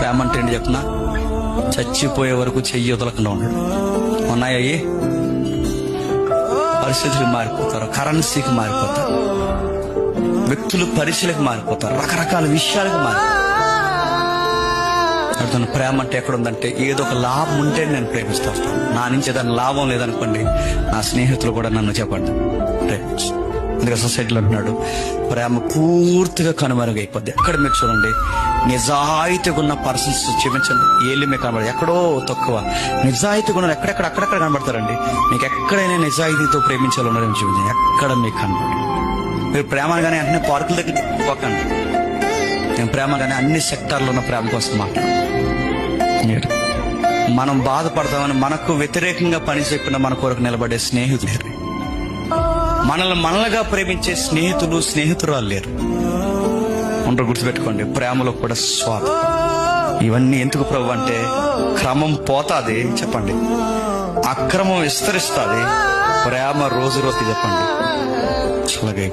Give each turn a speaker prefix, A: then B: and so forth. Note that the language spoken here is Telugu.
A: ప్రేమ అంటే ఏంటి చెప్తున్నా? చచ్చిపోయే వరకు చెయ్యి వదలకుండా ఉండడు ఉన్నాయి పరిస్థితులు మారిపోతారు కరెన్సీకి మారిపోతారు. వ్యక్తులు పరిస్థితులకు మారిపోతారు రకరకాల విషయాలకు మారిపోతారు. అతను ప్రేమ అంటే ఎక్కడ ఉందంటే ఏదో ఒక లాభం ఉంటే నేను ప్రేమిస్తూ వస్తాను. నా నుంచి ఏదైనా లాభం లేదనుకోండి నా స్నేహితులు కూడా నన్ను చెప్పండి. ప్రేమించు అందుకే సొసైటీలో అంటున్నాడు ప్రేమ పూర్తిగా కనుమరుగైపోద్ది. ఎక్కడ మీరు చూడండి నిజాయితీగా ఉన్న పర్సన్స్ చూపించండి ఏళ్ళు మీకు కనబడదు. ఎక్కడో తక్కువ. నిజాయితీగా ఉన్న ఎక్కడెక్కడ అక్కడక్కడ కనబడతారండి? మీకు ఎక్కడైనా నిజాయితీతో ప్రేమించాలన్నారని చూపించండి ఎక్కడ మీకు కనబడదు. మీరు ప్రేమగానే అన్ని పార్కుల దగ్గర పోకండి. నేను ప్రేమ కానీ అన్ని సెక్టార్లో ఉన్న ప్రేమ కోసం మాట్లాడు మనం బాధపడతామని మనకు వ్యతిరేకంగా పని చెప్పిన మన కొరకు నిలబడే స్నేహితులు లేరు. మనల్ని మనలుగా ప్రేమించే స్నేహితులు స్నేహితురాలు లేరు. ఉండరు గుర్తుపెట్టుకోండి. ప్రేమలో కూడా స్వాత ఇవన్నీ ఎందుకు ప్రభు అంటే క్రమం పోతాది చెప్పండి. అక్రమం విస్తరిస్తుంది. ప్రేమ రోజు రోజు చెప్పండి. అలాగే